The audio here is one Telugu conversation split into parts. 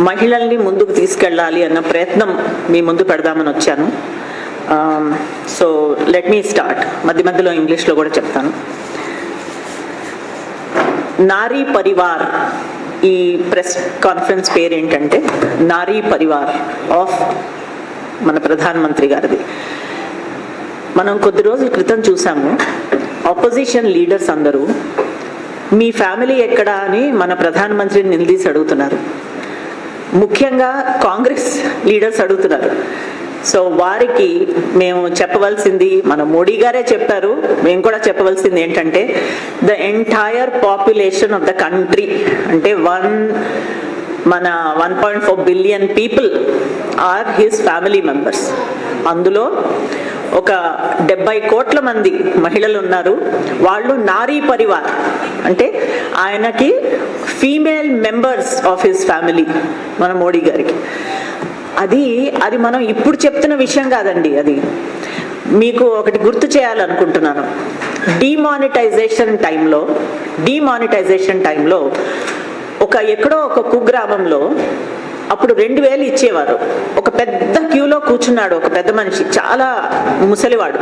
మహిళల్ని ముందుకు తీసుకెళ్ళాలి అన్న ప్రయత్నం మీ ముందు పెడదామని వచ్చాను. సో లెట్ మీ స్టార్ట్ మధ్య మధ్యలో ఇంగ్లీష్లో కూడా చెప్తాను. నారీ పరివార్ ఈ ప్రెస్ కాన్ఫరెన్స్ పేరు ఏంటంటే నారీ పరివార్ ఆఫ్ మన ప్రధానమంత్రి గారిది. మనం కొద్ది రోజుల క్రితం చూసాము ఆపోజిషన్ లీడర్స్ అందరూ మీ ఫ్యామిలీ ఎక్కడా? అని మన ప్రధానమంత్రిని నిలదీసి అడుగుతున్నారు. ముఖ్యంగా కాంగ్రెస్ లీడర్స్ అడుగుతున్నారు. సో వారికి మేము చెప్పవలసింది మన మోడీ గారే చెప్పారు మేము కూడా చెప్పవలసింది ఏంటంటే the entire population of the country అంటే వన్ మన one point four billion people are his family members అందులో ఒక డెబ్బై కోట్ల మంది మహిళలు ఉన్నారు వాళ్ళు నారీ పరివార్. అంటే ఆయనకి female members of his family మన మోడీ గారికి. అది అది మనం ఇప్పుడు చెప్తున్న విషయం కాదండి అది. మీకు ఒకటి గుర్తు చేయాలనుకుంటున్నాను. డిమానిటైజేషన్ టైంలో డిమానిటైజేషన్ టైంలో ఒక ఎక్కడో ఒక కుగ్రామంలో అప్పుడు రెండు వేలు ఇచ్చేవారు. ఒక పెద్ద క్యూలో కూర్చున్నాడు ఒక పెద్ద మనిషి చాలా ముసలివాడు.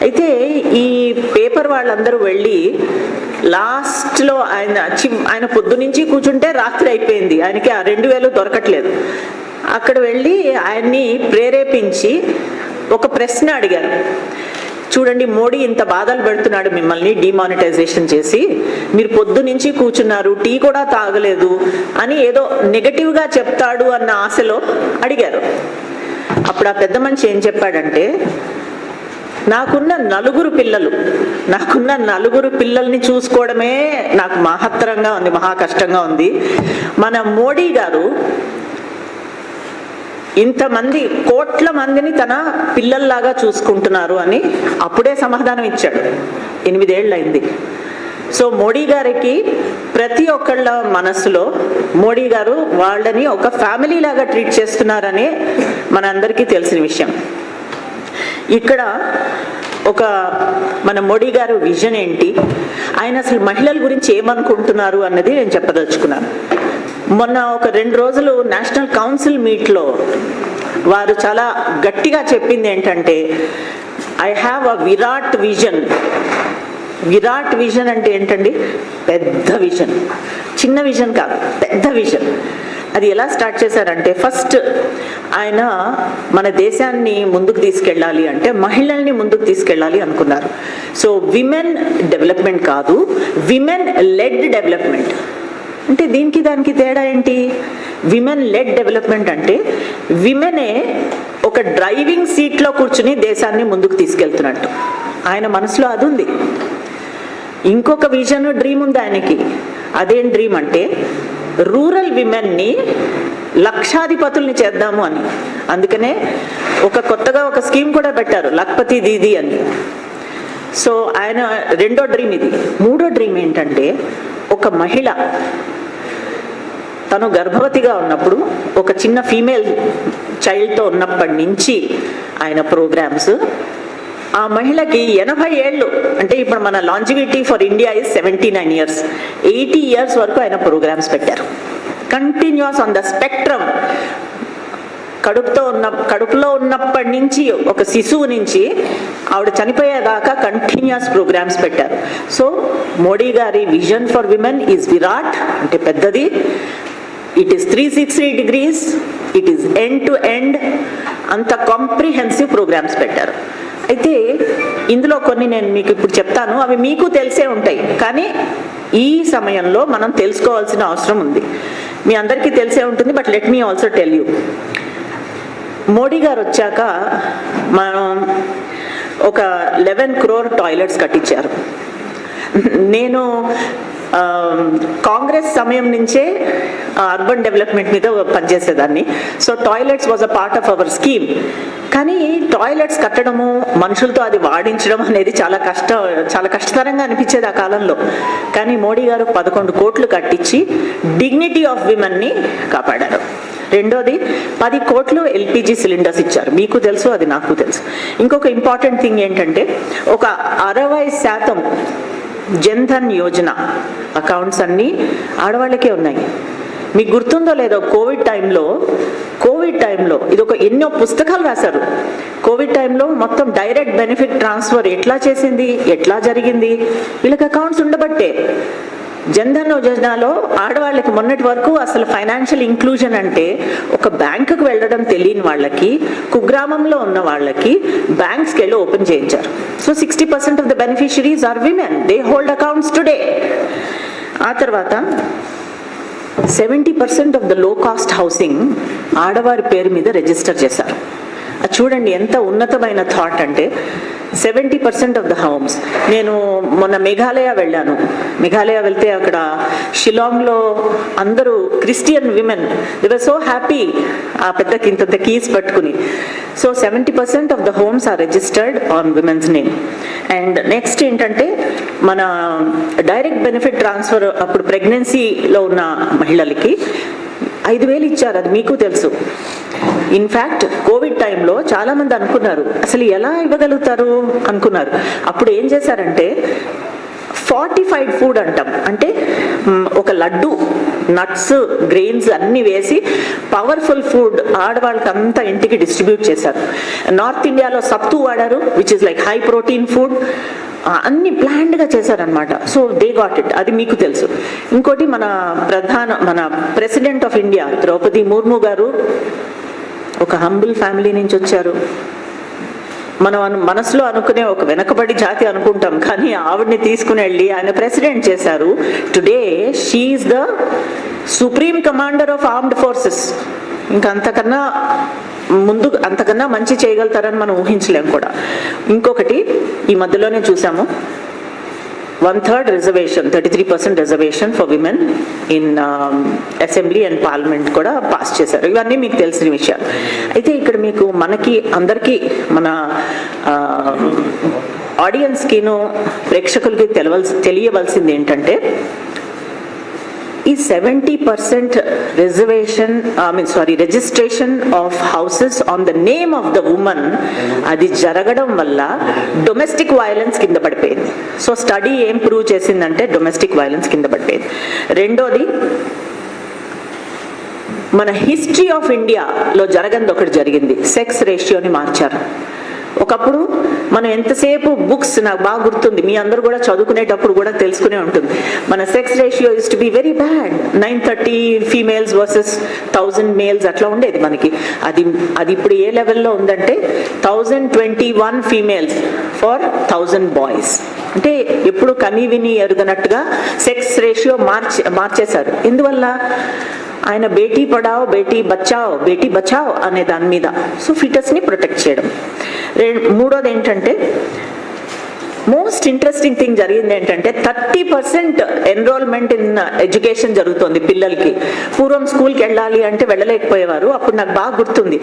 అయితే ఈ పేపర్ వాళ్ళందరూ వెళ్ళి లాస్ట్లో ఆయన ఆయన పొద్దు నుంచి కూర్చుంటే రాత్రి అయిపోయింది. ఆయనకి ఆ రెండు వేలు దొరకట్లేదు. అక్కడ వెళ్ళి ఆయన్ని ప్రేరేపించి ఒక ప్రశ్న అడిగారు. చూడండి మోడీ ఇంత బాధలు పెడుతున్నాడు మిమ్మల్ని డిమానిటైజేషన్ చేసి. మీరు పొద్దు నుంచి కూర్చున్నారు టీ కూడా తాగలేదు అని ఏదో నెగటివ్గా చెప్తాడు అన్న ఆశలో అడిగారు. అప్పుడు ఆ పెద్ద మనిషి ఏం చెప్పాడంటే నాకున్న నలుగురు పిల్లలు నాకున్న నలుగురు పిల్లల్ని చూసుకోవడమే నాకు మహత్తరంగా ఉంది మహా కష్టంగా ఉంది. మన మోడీ గారు ఇంతమంది కోట్ల మందిని తన పిల్లల్లాగా చూసుకుంటున్నారు అని అప్పుడే సమాధానం ఇచ్చాడు. ఎనిమిదేళ్ళయింది. సో మోడీ గారికి ప్రతి ఒక్కళ్ళ మనసులో మోడీ గారు వాళ్ళని ఒక ఫ్యామిలీ లాగా ట్రీట్ చేస్తున్నారని మనందరికీ తెలిసిన విషయం. ఇక్కడ ఒక మన మోడీ గారు విజన్ ఏంటి? ఆయన అసలు మహిళల గురించి ఏమనుకుంటున్నారు అన్నది నేను చెప్పదలుచుకున్నాను. మొన్న ఒక రెండు రోజులు నేషనల్ కౌన్సిల్ మీట్లో వారు చాలా గట్టిగా చెప్పింది ఏంటంటే I have a Virat vision Virat vision అంటే ఏంటండి? పెద్ద విజన్ చిన్న విజన్ కాదు పెద్ద విజన్ అది ఎలా స్టార్ట్ చేశారంటే ఫస్ట్ ఆయన మన దేశాన్ని ముందుకు తీసుకెళ్ళాలి అంటే మహిళల్ని ముందుకు తీసుకెళ్ళాలి అనుకున్నారు. సో విమెన్ డెవలప్మెంట్ కాదు విమెన్ లెడ్ డెవలప్మెంట్ అంటే దీనికి దానికి తేడా ఏంటి? విమెన్ లెడ్ డెవలప్మెంట్ అంటే విమెనే ఒక డ్రైవింగ్ సీట్లో కూర్చుని దేశాన్ని ముందుకు తీసుకెళ్తున్నట్టు. ఆయన మనసులో అది ఉంది. ఇంకొక విజన్ డ్రీమ్ ఉంది ఆయనకి. అదేం డ్రీమ్ అంటే రూరల్ విమెన్ని లక్షాధిపతుల్ని చేద్దాము అని. అందుకనే ఒక కొత్తగా ఒక స్కీమ్ కూడా పెట్టారు లక్పతి దీది అని. సో ఆయన రెండో డ్రీమ్ ఇది. మూడో డ్రీమ్ ఏంటంటే ఒక మహిళ తను గర్భవతిగా ఉన్నప్పుడు ఒక చిన్న ఫీమేల్ చైల్డ్తో ఉన్నప్పటి నుంచి ఆయన ప్రోగ్రామ్స్ ఆ మహిళకి ఎనభై ఏళ్ళు అంటే ఇప్పుడు మన longevity for India is seventy nine years eighty years వరకు ఆయన ప్రోగ్రామ్స్ పెట్టారు. కంటిన్యూస్ ఆన్ ద స్పెక్ట్రమ్ కడుపుతో ఉన్న కడుపులో ఉన్నప్పటి నుంచి ఒక శిశువు నుంచి ఆవిడ చనిపోయేదాకా కంటిన్యూస్ ప్రోగ్రామ్స్ పెట్టారు. So Modi garu vision for women is Virat అంటే పెద్దది. It is three sixty degrees it is end to end అంత కాంప్రిహెన్సివ్ ప్రోగ్రామ్స్ పెట్టారు. అయితే ఇందులో కొన్ని నేను మీకు ఇప్పుడు చెప్తాను అవి మీకు తెలిసే ఉంటాయి. కానీ ఈ సమయంలో మనం తెలుసుకోవాల్సిన అవసరం ఉంది. మీ అందరికీ తెలిసే ఉంటుంది but let me also tell you Modi garu వచ్చాక మనం ఒక లెవెన్ క్రోర్ టాయిలెట్స్ కట్టించారు. నేను కాంగ్రెస్ సమయం నుంచే అర్బన్ డెవలప్మెంట్ మీద పనిచేసేదాన్ని. So toilets was a part of our scheme కానీ టాయిలెట్స్ కట్టడము మనుషులతో అది వాడించడం అనేది చాలా కష్ట చాలా కష్టతరంగా అనిపించేది ఆ కాలంలో. కానీ మోడీ గారు పదకొండు కోట్లు కట్టించి డిగ్నిటీ ఆఫ్ విమెన్ని కాపాడారు. రెండోది పది కోట్లు ఎల్పిజి సిలిండర్స్ ఇచ్చారు. మీకు తెలుసు అది నాకు తెలుసు. ఇంకొక ఇంపార్టెంట్ థింగ్ ఏంటంటే ఒక అరవై శాతం జన్ధన్ యోజన అకౌంట్స్ అన్నీ ఆడవాళ్ళకే ఉన్నాయి. మీకు గుర్తుందో లేదో కోవిడ్ టైంలో కోవిడ్ టైంలో ఇది ఒక ఎన్నో పుస్తకాలు రాశారు. కోవిడ్ టైంలో మొత్తం డైరెక్ట్ బెనిఫిట్ ట్రాన్స్ఫర్ ఎట్లా చేసింది ఎట్లా జరిగింది వీళ్ళకి అకౌంట్స్ ఉండబట్టే. జన్ధన్ యోజనలో ఆడవాళ్ళకి మొన్నటి వరకు అసలు ఫైనాన్షియల్ ఇంక్లూజన్ అంటే ఒక బ్యాంకుకు వెళ్ళడం తెలియని వాళ్ళకి కుగ్రామంలో ఉన్న వాళ్ళకి బ్యాంక్స్కి వెళ్ళి ఓపెన్ చేయించారు. So sixty percent of the beneficiaries are women. They hold accounts today ఆ తర్వాత seventy percent of the low cost housing ఆడవారి పేరు మీద రిజిస్టర్ చేశారు. అది చూడండి ఎంత ఉన్నతమైన థాట్ అంటే seventy percent of the homes నేను మొన్న మేఘాలయ వెళ్ళాను. మేఘాలయ వెళ్తే అక్కడ షిలాంగ్లో అందరూ Christian women. They were so happy ఆ పెద్ద ఇంత కీస్ పట్టుకుని. So seventy percent of the homes are registered on women's name and next ఏంటంటే మన డైరెక్ట్ బెనిఫిట్ ట్రాన్స్ఫర్ అప్పుడు ప్రెగ్నెన్సీలో ఉన్న మహిళలకి ఐదు వేలు ఇచ్చారు అది మీకు తెలుసు. ఇన్ఫ్యాక్ట్ కోవిడ్ టైంలో చాలా మంది అనుకున్నారు అసలు ఎలా ఇవ్వగలుగుతారు అనుకున్నారు. అప్పుడు ఏం చేశారంటే ఫార్టిఫైడ్ ఫుడ్ అంటాం. అంటే ఒక లడ్డు నట్స్ గ్రెయిన్స్ అన్ని వేసి పవర్ఫుల్ ఫుడ్ ఆడవాళ్ళకి అంతా ఇంటికి డిస్ట్రిబ్యూట్ చేశారు. నార్త్ ఇండియాలో సత్తు వాడారు which is like high protein food అన్ని ప్లాన్డ్గా చేశారనమాట సో దే గాట్ ఇట్ అది మీకు తెలుసు. ఇంకోటి మన ప్రధాన మన president of India Droupadi Murmu గారు ఒక హంబుల్ ఫ్యామిలీ నుంచి వచ్చారు. మనం అను మనసులో అనుకునే ఒక వెనకబడి జాతి అనుకుంటాం కానీ ఆవిడ్ని తీసుకుని వెళ్ళి ఆయన ప్రెసిడెంట్ చేశారు. Today she is the supreme commander of armed forces ఇంకా అంతకన్నా ముందు అంతకన్నా మంచి చేయగలుగుతారని మనం ఊహించలేం కూడా. ఇంకొకటి ఈ మధ్యలోనే చూసాము one third reservation thirty three percent reservation for women in assembly and parliament కూడా పాస్ చేశారు. ఇవన్నీ మీకు తెలిసిన విషయాలు. అయితే ఇక్కడ మీకు మనకి అందరికీ మన ఆడియన్స్కిను ప్రేక్షకులకి తెలవలసి తెలియవలసింది ఏంటంటే ఈ seventy percent reservation I mean sorry registration of houses on the name of the women అది జరగడం వల్ల డొమెస్టిక్ వైలెన్స్ కింద పడిపోయింది. సో స్టడీ ఏం ప్రూవ్ చేసిందంటే డొమెస్టిక్ వైలెన్స్ కింద పడిపోయింది. రెండోది మన హిస్టరీ ఆఫ్ ఇండియాలో జరగంది ఒకటి జరిగింది. సెక్స్ రేషియోని మార్చారు. ఒకప్పుడు మనం ఎంతసేపు బుక్స్ నాకు బాగా గుర్తుంది మీ అందరూ కూడా చదువుకునేటప్పుడు కూడా తెలుసుకునే ఉంటుంది. మన sex ratio is to be very bad nine thirty females versus thousand males అట్లా ఉండేది మనకి. అది అది ఇప్పుడు ఏ లెవెల్లో ఉందంటే thousand twenty one females for thousand boys అంటే ఎప్పుడు కమీ విని ఎరుగనట్టుగా సెక్స్ రేషియో మార్చి మార్చేశారు. ఎందువల్ల? ఆయన బేటీ పడావ్ బేటీ బచావ్ బేటీ బచావ్ అనే దాని మీద. సో ఫిటస్ని ప్రొటెక్ట్ చేయడం. మూడోది ఏంటంటే మోస్ట్ ఇంట్రెస్టింగ్ థింగ్ జరిగింది ఏంటంటే thirty percent enrolment in education జరుగుతోంది పిల్లలకి. పూర్వం స్కూల్కి వెళ్ళాలి అంటే వెళ్ళలేకపోయేవారు. అప్పుడు నాకు బాగా గుర్తుంది.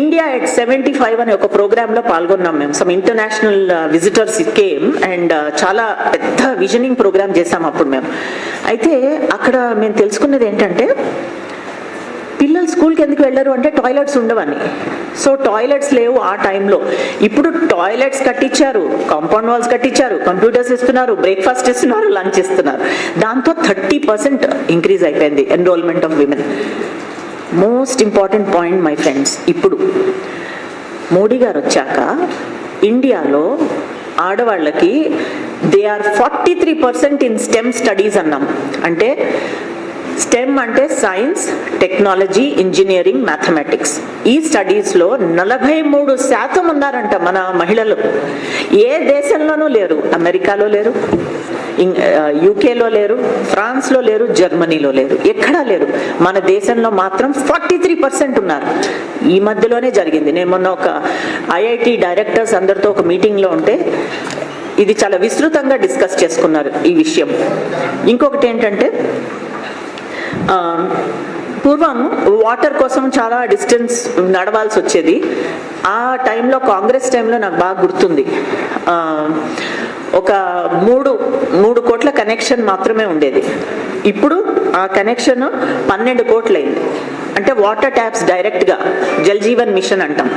ఇండియా ఎట్ సెవెంటీ ఫైవ్ అనే ఒక ప్రోగ్రాంలో పాల్గొన్నాం మేము. Some international visitors came and చాలా పెద్ద విజనింగ్ ప్రోగ్రామ్ చేసాం అప్పుడు మేము. అయితే అక్కడ మేము తెలుసుకున్నది ఏంటంటే స్కూల్కి ఎందుకు వెళ్ళరు అంటే టాయిలెట్స్ ఉండవని. సో టాయిలెట్స్ లేవు ఆ టైంలో. ఇప్పుడు టాయిలెట్స్ కట్టించారు కాంపౌండ్ వాల్స్ కట్టించారు కంప్యూటర్స్ ఇస్తున్నారు బ్రేక్ఫాస్ట్ ఇస్తున్నారు లంచ్ ఇస్తున్నారు. దాంతో థర్టీ పర్సెంట్ ఇంక్రీజ్ అయిపోయింది enrolment of women. Most important point my friends ఇప్పుడు. మోడీ గారు వచ్చాక ఇండియాలో ఆడవాళ్ళకి they are forty three percent in STEM studies అన్నాం. అంటే స్టెమ్ అంటే సైన్స్ టెక్నాలజీ ఇంజనీరింగ్ మ్యాథమెటిక్స్ ఈ స్టడీస్లో నలభై మూడు శాతం ఉన్నారంట మన మహిళలు. ఏ దేశంలోనూ లేరు. అమెరికాలో లేరు. యూకేలో లేరు. ఫ్రాన్స్లో లేరు. జర్మనీలో లేరు. ఎక్కడా లేరు. మన దేశంలో మాత్రం ఫార్టీ త్రీ పర్సెంట్ ఉన్నారు. ఈ మధ్యలోనే జరిగింది. నేను మొన్న ఒక ఐఐటి డైరెక్టర్స్ అందరితో ఒక మీటింగ్లో ఉంటే ఇది చాలా విస్తృతంగా డిస్కస్ చేసుకున్నారు ఈ విషయం. ఇంకొకటి ఏంటంటే పూర్వం వాటర్ కోసం చాలా డిస్టెన్స్ నడవాల్సి వచ్చేది. ఆ టైంలో కాంగ్రెస్ టైంలో నాకు బాగా గుర్తుంది. ఒక మూడు మూడు కోట్ల కనెక్షన్ మాత్రమే ఉండేది. ఇప్పుడు ఆ కనెక్షన్ పన్నెండు కోట్లయింది. అంటే వాటర్ ట్యాప్స్ డైరెక్ట్గా జల్ జీవన్ మిషన్ అంటాం.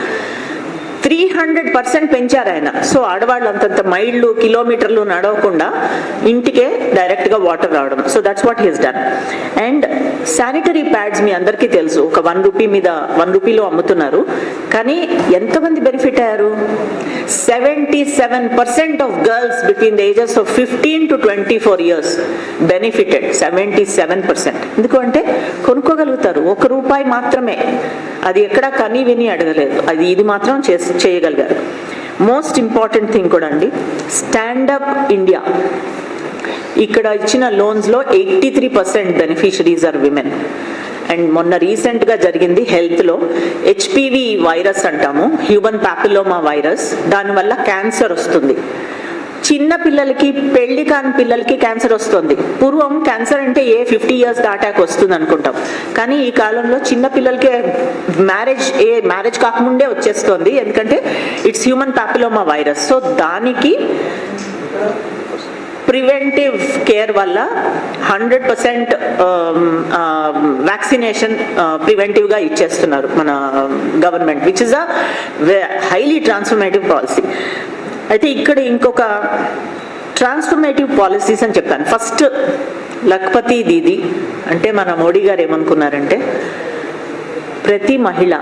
త్రీ హండ్రెడ్ పర్సెంట్ పెంచారు ఆయన. సో ఆడవాళ్ళు అంతంత మైళ్ళు కిలోమీటర్లు నడవకుండా ఇంటికే డైరెక్ట్గా వాటర్ రావడం. So that's what he's done and sanitary pads మీ అందరికీ తెలుసు. ఒక వన్ రూపీ మీద వన్ రూపీలో అమ్ముతున్నారు. కానీ ఎంతమంది బెనిఫిట్ అయ్యారు? Seventy seven percent of girls between the ages of fifteen to twenty four years benefited. Seventy seven percent. ఎందుకంటే కొనుక్కోగలుగుతారు. ఒక రూపాయి మాత్రమే. అది ఎక్కడా కని విని అడగలేదు. అది ఇది మాత్రం చేసి చేయగలిగారు. మోస్ట్ ఇంపార్టెంట్ థింగ్ కూడా అండి. Stand up India. ఇక్కడ ఇచ్చిన లోన్స్లో eighty three percent beneficiaries are women and మొన్న రీసెంట్గా జరిగింది హెల్త్లో హెచ్పివి వైరస్ అంటాము హ్యూమన్ ప్యాపిలోమా వైరస్ దానివల్ల క్యాన్సర్ వస్తుంది. చిన్న పిల్లలకి పెళ్ళి కాని పిల్లలకి క్యాన్సర్ వస్తుంది. పూర్వం క్యాన్సర్ అంటే ఏ ఫిఫ్టీ ఇయర్స్ దాటాక వస్తుంది అనుకుంటాం. కానీ ఈ కాలంలో చిన్న పిల్లలకి మ్యారేజ్ ఏ మ్యారేజ్ కాకముందే వచ్చేస్తుంది. ఎందుకంటే it's human papilloma virus so దానికి ప్రివెంటివ్ కేర్ వల్ల hundred percent um, uh, vaccination uh, ప్రివెంటివ్గా ఇచ్చేస్తున్నారు మన government which is a highly transformative policy అయితే ఇక్కడ ఇంకొక ట్రాన్స్ఫర్మేటివ్ పాలసీస్ అని చెప్పాను ఫస్ట్ లక్పతి దీది అంటే మన మోడీ గారు ఏమనుకున్నారంటే ప్రతి మహిళ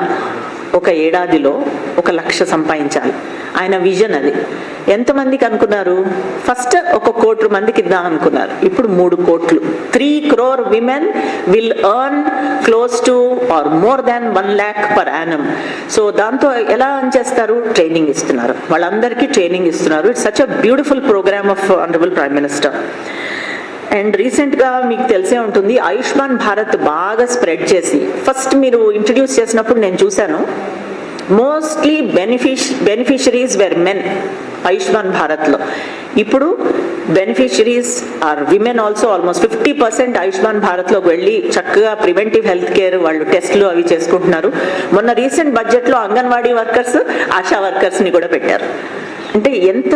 ఒక ఏడాదిలో ఒక లక్ష సంపాదించాలి. ఆయన విజన్ అది. ఎంతమందికి అనుకున్నారు? ఫస్ట్ ఒక కోటి మందికి ఇద్దాం అనుకున్నారు. ఇప్పుడు మూడు కోట్లు. Three crore women will earn close to or more than one lakh per annum so దాంతో ఎలా అని చేస్తారు? ట్రైనింగ్ ఇస్తున్నారు. వాళ్ళందరికీ ట్రైనింగ్ ఇస్తున్నారు. It's such a beautiful programme of honourable prime minister and రీసెంట్గా మీకు తెలిసే ఉంటుంది ఆయుష్మాన్ భారత్ బాగా స్ప్రెడ్ చేసి ఫస్ట్ మీరు ఇంట్రడ్యూస్ చేసినప్పుడు నేను చూశాను మోస్ట్లీ బెనిఫిష్ బెనిఫిషరీస్ వెర్ మెన్ ఆయుష్మాన్ భారత్లో. ఇప్పుడు beneficiaries are women also almost fifty percent Ayushman భారత్లోకి వెళ్ళి చక్కగా ప్రివెంటివ్ హెల్త్ కేర్ వాళ్ళు టెస్ట్లు అవి చేసుకుంటున్నారు. మొన్న రీసెంట్ బడ్జెట్లో అంగన్వాడీ వర్కర్స్ ఆశా వర్కర్స్ని కూడా పెట్టారు. అంటే ఎంత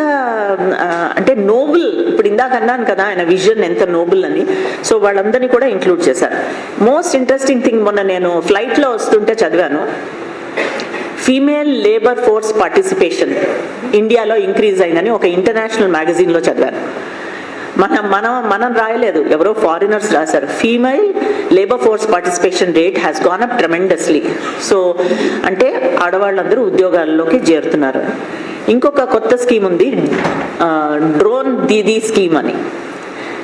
అంటే నోబుల్ ఇప్పుడు ఇందాక అన్నాను కదా ఆయన విజన్ ఎంత నోబుల్ అని. సో వాళ్ళందరినీ కూడా ఇంక్లూడ్ చేశారు. మోస్ట్ ఇంట్రెస్టింగ్ థింగ్ మొన్న నేను ఫ్లైట్లో వస్తుంటే చదివాను. ఫీమేల్ లేబర్ ఫోర్స్ పార్టిసిపేషన్ ఇండియాలో ఇంక్రీజ్ అయిందని ఒక ఇంటర్నేషనల్ మ్యాగజైన్లో చదివాను. మనం మనం మనం రాయలేదు. ఎవరో ఫారినర్స్ రాశారు. Female labour force participation rate has gone up tremendously so అంటే ఆడవాళ్ళందరూ ఉద్యోగాల్లోకి చేరుతున్నారు. ఇంకొక కొత్త స్కీమ్ ఉంది. డ్రోన్ దీదీ స్కీమ్ అని.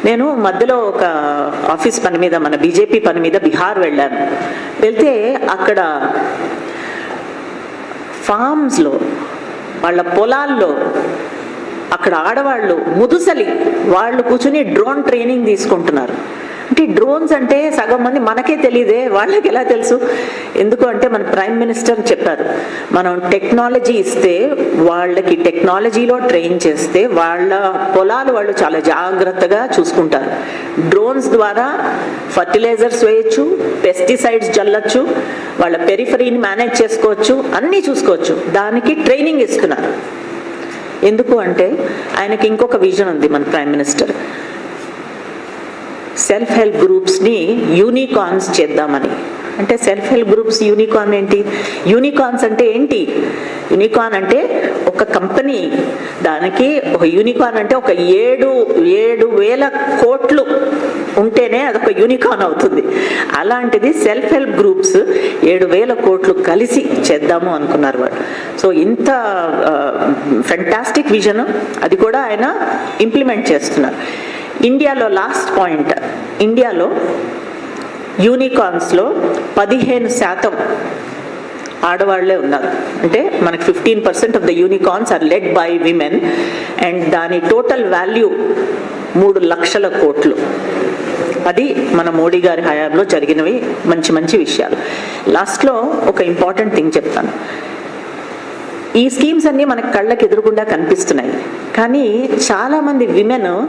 నేను మధ్యలో ఒక ఆఫీస్ పని మీద మన బీజేపీ పని మీద బీహార్ వెళ్ళాను. వెళ్తే అక్కడ ఫామ్స్లో వాళ్ళ పొలాల్లో అక్కడ ఆడవాళ్ళు ముదుసలి వాళ్ళు కూర్చుని డ్రోన్ ట్రైనింగ్ తీసుకుంటున్నారు. అంటే డ్రోన్స్ అంటే సగం మంది మనకే తెలియదే వాళ్ళకి ఎలా తెలుసు? ఎందుకు అంటే మన ప్రైమ్ మినిస్టర్ చెప్పారు మనం టెక్నాలజీ ఇస్తే వాళ్ళకి టెక్నాలజీలో ట్రైన్ చేస్తే వాళ్ళ పొలాలు వాళ్ళు చాలా జాగ్రత్తగా చూసుకుంటారు. డ్రోన్స్ ద్వారా ఫర్టిలైజర్స్ వేయచ్చు పెస్టిసైడ్స్ జల్లచ్చు వాళ్ళ పెరిఫరీని మేనేజ్ చేసుకోవచ్చు అన్నీ చూసుకోవచ్చు. దానికి ట్రైనింగ్ ఇస్తున్నారు. ఎందుకు అంటే ఆయనకి ఇంకొక విజన్ ఉంది మన ప్రైమ్ మినిస్టర్ సెల్ఫ్ హెల్ప్ గ్రూప్స్ని యూనికార్న్స్ చేద్దామని. అంటే సెల్ఫ్ హెల్ప్ గ్రూప్స్ యూనికార్న్ ఏంటి? యూనికార్న్స్ అంటే ఏంటి? యూనికార్న్ అంటే ఒక కంపెనీ. దానికి ఒక యూనికార్న్ అంటే ఒక ఏడు ఏడు వేల కోట్లు ఉంటేనే అదొక యూనికార్న్ అవుతుంది. అలాంటిది సెల్ఫ్ హెల్ప్ గ్రూప్స్ ఏడు వేల కోట్లు కలిసి చేద్దాము అనుకున్నారు వాళ్ళు. సో ఇంత ఫెంటాస్టిక్ విజన్ అది కూడా ఆయన ఇంప్లిమెంట్ చేస్తున్నారు. ఇండియాలో లాస్ట్ పాయింట్ ఇండియాలో యూనికార్న్స్లో పదిహేను శాతం ఆడవాళ్ళే ఉన్నారు. అంటే మనకి fifteen percent of the unicorns are led by women and దాని టోటల్ వాల్యూ మూడు లక్షల కోట్లు. అది మన మోడీ గారి హయాంలో జరిగినవి మంచి మంచి విషయాలు. లాస్ట్లో ఒక ఇంపార్టెంట్ థింగ్ చెప్తాను. ఈ స్కీమ్స్ అన్నీ మనకు కళ్ళకి ఎదురుకుండా కనిపిస్తున్నాయి. కానీ చాలామంది విమెన్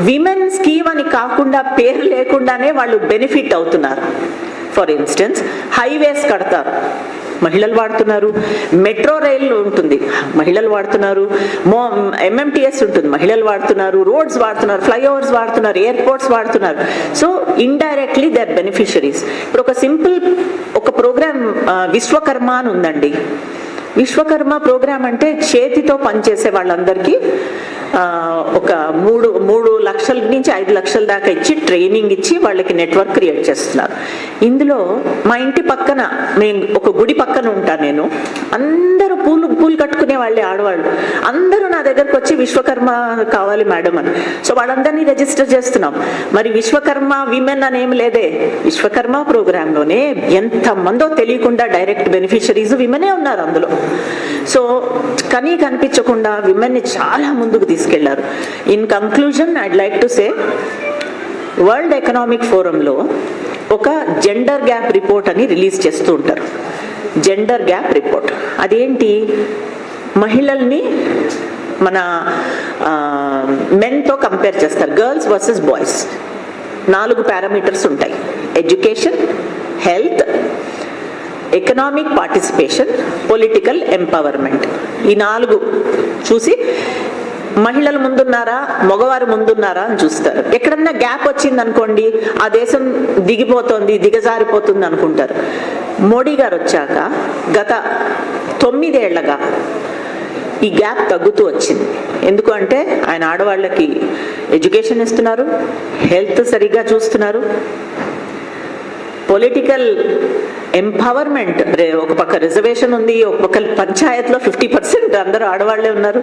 విమెన్ స్కీమ్ అని కాకుండా పేరు లేకుండానే వాళ్ళు బెనిఫిట్ అవుతున్నారు. ఫర్ ఇన్స్టెన్స్ హైవేస్ కడతారు. మహిళలు వాడుతున్నారు. మెట్రో రైల్ ఉంటుంది. మహిళలు వాడుతున్నారు. మో ఎంఎంటీఎస్ ఉంటుంది. మహిళలు వాడుతున్నారు. రోడ్స్ వాడుతున్నారు. ఫ్లైఓవర్స్ వాడుతున్నారు. ఎయిర్పోర్ట్స్ వాడుతున్నారు. సో ఇండైరెక్ట్లీ దే బెనిఫిషరీస్ ఇప్పుడు ఒక సింపుల్ ఒక ప్రోగ్రామ్ విశ్వకర్మ అని ఉందండి. విశ్వకర్మ ప్రోగ్రామ్ అంటే చేతితో పనిచేసే వాళ్ళందరికీ ఒక మూడు మూడు లక్షల నుంచి ఐదు లక్షల దాకా ఇచ్చి ట్రైనింగ్ ఇచ్చి వాళ్ళకి నెట్వర్క్ క్రియేట్ చేస్తున్నారు. ఇందులో మా ఇంటి పక్కన నేను ఒక గుడి పక్కన ఉంటాను నేను. అందరూ పూలు పూలు కట్టుకునే వాళ్ళే ఆడవాళ్ళు. అందరూ నా దగ్గరకు వచ్చి విశ్వకర్మ కావాలి మేడం అని. సో వాళ్ళందరినీ రిజిస్టర్ చేస్తున్నాం. మరి విశ్వకర్మ విమెన్ అనేమి లేదే. విశ్వకర్మ ప్రోగ్రాంలోనే ఎంత మందో తెలియకుండా డైరెక్ట్ బెనిఫిషరీస్ విమెనే ఉన్నారు అందులో. సో కనీ కనిపించకుండా విమెన్ని చాలా ముందుకు తీసుకెళ్ళారు. In conclusion I'd like to say world economic ఫోరంలో ఒక జెండర్ గ్యాప్ రిపోర్ట్ అని రిలీజ్ చేస్తూ ఉంటారు. జెండర్ గ్యాప్ రిపోర్ట్ అదేంటి? మహిళల్ని మన మెన్తో కంపేర్ చేస్తారు. గర్ల్స్ వర్సెస్ బాయ్స్ నాలుగు పారామీటర్స్ ఉంటాయి. Education health economic participation political empowerment ఈ నాలుగు చూసి మహిళలు ముందున్నారా? మగవారు ముందున్నారా అని చూస్తారు. ఎక్కడన్నా గ్యాప్ వచ్చింది అనుకోండి ఆ దేశం దిగిపోతుంది దిగజారిపోతుంది అనుకుంటారు. మోడీ గారు వచ్చాక గత తొమ్మిదేళ్ళగా ఈ గ్యాప్ తగ్గుతూ వచ్చింది. ఎందుకు అంటే ఆయన ఆడవాళ్ళకి ఎడ్యుకేషన్ ఇస్తున్నారు హెల్త్ సరిగ్గా చూస్తున్నారు పొలిటికల్ ఎంపవర్మెంట్ ఒక పక్క రిజర్వేషన్ ఉంది ఒక పక్క పంచాయత్లో ఫిఫ్టీ పర్సెంట్ అందరూ ఆడవాళ్ళే ఉన్నారు.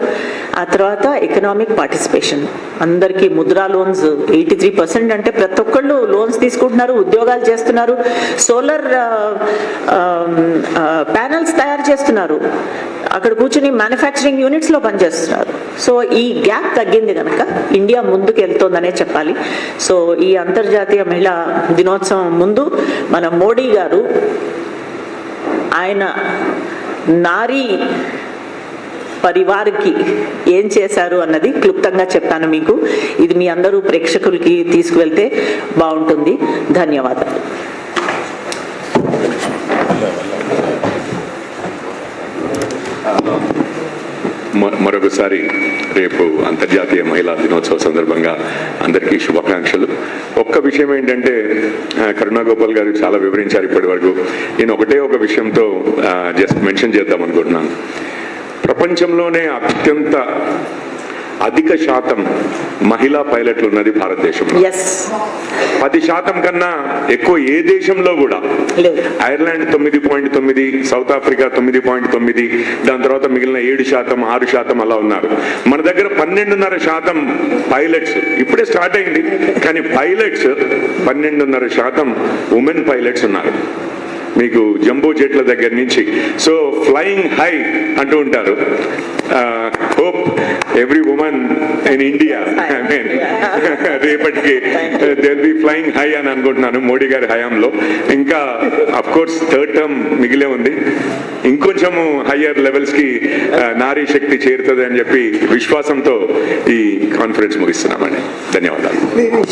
ఆ తర్వాత ఎకనామిక్ పార్టిసిపేషన్ అందరికీ Mudra loans eighty three percent అంటే ప్రతి ఒక్కళ్ళు లోన్స్ తీసుకుంటున్నారు ఉద్యోగాలు చేస్తున్నారు సోలార్ ప్యానల్స్ తయారు చేస్తున్నారు. అక్కడ కూర్చుని మ్యానుఫ్యాక్చరింగ్ యూనిట్స్లో పనిచేస్తున్నారు. సో ఈ గ్యాప్ తగ్గింది కనుక ఇండియా ముందుకు వెళ్తోందనే చెప్పాలి. సో ఈ అంతర్జాతీయ మహిళా దినోత్సవం ముందు మన మోడీ గారు ఆయన నారీ పరివారికి ఏం చేశారు అన్నది క్లుప్తంగా చెప్పాను మీకు. ఇది మీ అందరూ ప్రేక్షకులకి తీసుకువెళ్తే బాగుంటుంది. ధన్యవాదాలు. మ- మరొకసారి రేపు అంతర్జాతీయ మహిళా దినోత్సవ సందర్భంగా అందరికీ శుభాకాంక్షలు. ఒక్క విషయం ఏంటంటే కరుణాగోపాల్ గారు చాలా వివరించారు ఇప్పటి వరకు. నేను ఒకటే ఒక విషయంతో జస్ట్ మెన్షన్ చేద్దాం అనుకుంటున్నాను. ప్రపంచంలోనే అత్యంత అధిక శాతం మహిళా పైలట్లు ఉన్నది భారతదేశంలో. పది శాతం కన్నా ఎక్కువ ఏ దేశంలో కూడా? ఐర్లాండ్ తొమ్మిది పాయింట్ తొమ్మిది సౌత్ ఆఫ్రికా తొమ్మిది పాయింట్ తొమ్మిది దాని తర్వాత మిగిలిన ఏడు శాతం ఆరు శాతం అలా ఉన్నారు. మన దగ్గర పన్నెండున్నర శాతం పైలట్స్. ఇప్పుడే స్టార్ట్ అయింది. కానీ పైలట్స్ పన్నెండున్నర శాతం ఉమెన్ పైలట్స్ ఉన్నారు. మీకు జంబో జెట్ల దగ్గర నుంచి. సో ఫ్లయింగ్ హై అంటూ ఉంటారు. Hope every woman in India I mean రేపటికి దెల్ బి ఫ్లయింగ్ హై అని అనుకుంటున్నాను మోడీ గారి హయాంలో. ఇంకా అఫ్ కోర్స్ థర్డ్ టర్మ్ మిగిలే ఉంది. ఇంకొంచెము హయ్యర్ లెవెల్స్కి ఆ, నారీ శక్తి చేరుతుంది అని చెప్పి విశ్వాసంతో ఈ కాన్ఫరెన్స్ ముగిస్తున్నామండి. ధన్యవాదాలు.